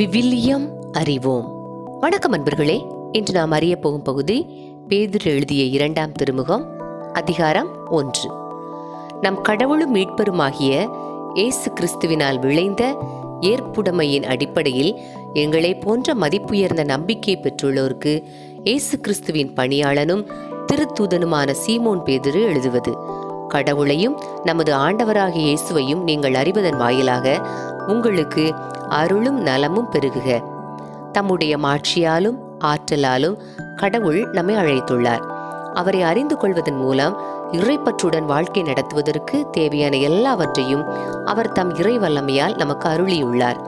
விவிலியம் அறிவோம். வணக்கம் அன்பர்களே இன்று நாம் அறிய போகும் பகுதி பேதிர் எழுதிய இரண்டாம் திருமுகம் அதிகாரம் ஒன்று. நம் கடவுளும் மீட்பருமாகிய இயேசு கிறிஸ்துவினால் விளைந்த ஏற்புடைமையின் அடிப்படையில் எங்களை போன்ற மதிப்புயர்ந்த நம்பிக்கை பெற்றுள்ளோருக்கு இயேசு கிறிஸ்துவின் பணியாளனும் திருத்தூதனுமான சீமோன் பேதிரு எழுதுவது. கடவுளையும் நமது ஆண்டவராகிய இயேசுவையும் நீங்கள் அறிவதன் வாயிலாக உங்களுக்கு அருளும் நலமும் பெருகுக. தம்முடைய மாட்சியாலும் ஆற்றலாலும் கடவுள் நம்மை அழைத்துள்ளார். அவரை அறிந்து கொள்வதன் மூலம் இறைப்பற்றுடன் வாழ்க்கை நடத்துவதற்கு தேவையான எல்லாவற்றையும் அவர் தம் இறை வல்லமையால் நமக்கு அருளியுள்ளார்.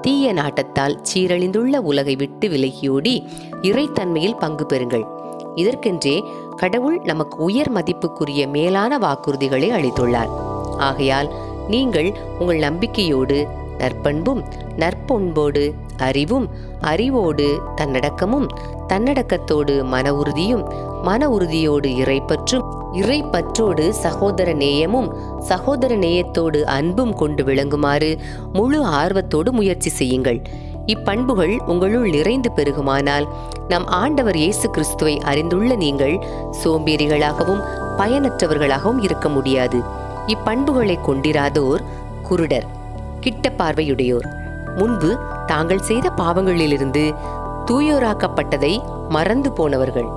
தீய நாட்டத்தால் சீரழிந்துள்ள உலகை விட்டு விலகியோடி இறைத்தன்மையில் பங்கு பெறுங்கள். இதற்கென்றே கடவுள் நமக்கு உயர் மதிப்புக்குரிய மேலான வாக்குறுதிகளை அளித்துள்ளார். ஆகையால் நீங்கள் உங்கள் நம்பிக்கையோடு நற்பண்பும் நற்பொன்போடு அறிவும் அறிவோடு தன்னடக்கமும் தன்னடக்கத்தோடு மன உறுதியும் மன உறுதியோடு இறைப்பற்றும் இறைப்பற்றோடு சகோதர நேயமும் சகோதர நேயத்தோடு அன்பும் கொண்டு விளங்குமாறு முழு ஆர்வத்தோடு முயற்சி செய்யுங்கள். இப்பண்புகள் உங்களுள் நிறைந்து பெருகுமானால் நம் ஆண்டவர் இயேசு கிறிஸ்துவை அறிந்துள்ள நீங்கள் சோம்பேறிகளாகவும் பயனற்றவர்களாகவும் இருக்க முடியாது. இப்பண்புகளை கொண்டிராதோர் குருடர். கிட்ட பார்வையுடையோர். முன்பு தாங்கள் செய்த பாவங்களிலிருந்து தூயோராக்கப்பட்டதை மறந்து போனவர்கள்.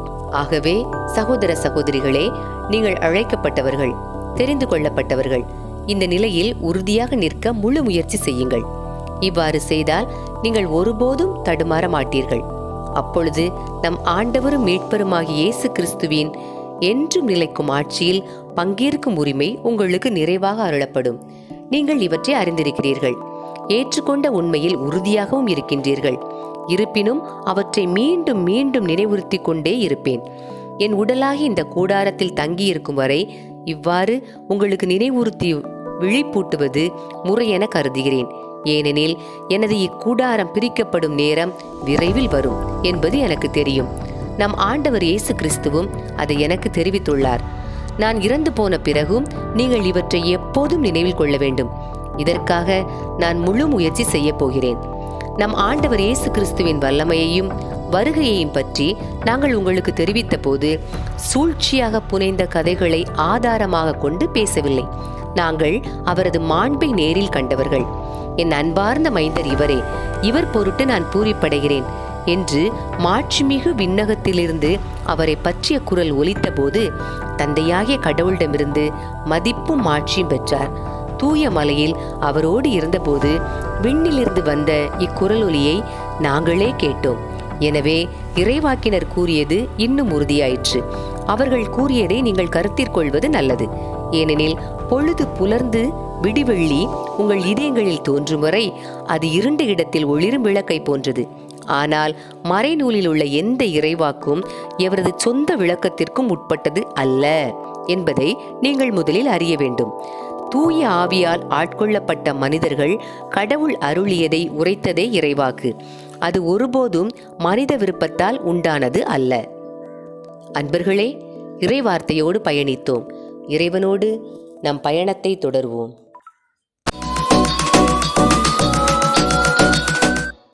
ஆகவே சகோதர சகோதரிகளே நீங்கள் அழைக்கப்பட்டவர்கள் தெரிந்து கொள்ளப்பட்டவர்கள். இந்த நிலையில் உறுதியாக நிற்க முழு முயற்சி செய்யுங்கள். இவ்வாறு செய்தால் நீங்கள் ஒருபோதும் தடுமாற மாட்டீர்கள். அப்பொழுது நம் ஆண்டவரும் மீட்பருமாகிய இயேசு கிறிஸ்துவின் என்றும் நிலைக்கும் ஆட்சியில் பங்கேற்கும் உரிமை உங்களுக்கு நிறைவாக அருளப்படும். நீங்கள் இவற்றை அறிந்திருக்கிறீர்கள். ஏற்றுக்கொண்ட உண்மையில் உறுதியாகவும் இருக்கின்றீர்கள். இருப்பினும் அவற்றை மீண்டும் மீண்டும் நினைவுறுத்தி கொண்டே இருப்பேன். என் உடலாகி இந்த கூடாரத்தில் தங்கியிருக்கும் வரை இவ்வாறு உங்களுக்கு நினைவுறுத்தி விழிப்பூட்டுவது முறையென கருதுகிறேன். ஏனெனில் எனது இக்கூடாரம் பிரிக்கப்படும் நேரம் விரைவில் வரும் என்பது எனக்கு தெரியும். நம் ஆண்டவர் இயேசு கிறிஸ்துவும் அதை எனக்கு தெரிவித்துள்ளார். நான் இறந்து போன பிறகும் நீங்கள் இவற்றை எப்போதும் நினைவில் கொள்ள வேண்டும். இதற்காக நான் முழு முயற்சி செய்ய போகிறேன். நம் ஆண்டவர் இயேசு கிறிஸ்துவின் வல்லமையையும் வருகையையும் பற்றி நாங்கள் உங்களுக்கு தெரிவித்த போது சூழ்ச்சியாக புனைந்த கதைகளை ஆதாரமாக கொண்டு பேசவில்லை. நாங்கள் அவரது மாண்பை நேரில் கண்டவர்கள். என் அன்பார்ந்த மைந்தர் இவரே இவர் பொருட்டு நான் பூரிப்படைகிறேன். என்று மாட்சிமிகு விண்ணகத்திலிருந்து அவரை பற்றிய குரல் ஒலித்தபோது தந்தையாகிய கடவுளிடமிருந்து மதிப்பும் மாட்சியும் பெற்றார். தூய மலையில் அவரோடு இருந்தபோது விண்ணிலிருந்து வந்த இக்குரல் ஒலியை நாங்களே கேட்டோம். எனவே இறைவாக்கினர் கூறியது இன்னும் உறுதியாயிற்று. அவர்கள் கூறியதை நீங்கள் கருத்திற்கொள்வது நல்லது. ஏனெனில் பொழுது புலர்ந்து விடிவெள்ளி உங்கள் இதயங்களில் தோன்றும் வரை அது இருண்ட இடத்தில் ஒளிரும் விளக்கை போன்றது. ஆனால் மறைநூலில் உள்ள எந்த இறைவாக்கும் எவரது சொந்த விளக்கத்திற்கும் உட்பட்டது அல்ல என்பதை நீங்கள் முதலில் அறிய வேண்டும். தூய ஆவியால் ஆட்கொள்ளப்பட்ட மனிதர்கள் கடவுள் அருளியதை உரைத்ததே இறைவாக்கு. அது ஒருபோதும் மனித விருப்பத்தால் உண்டானது அல்ல. அன்பர்களே இறைவார்த்தையோடு பயணித்தோம். இறைவனோடு நம் பயணத்தை தொடர்வோம்.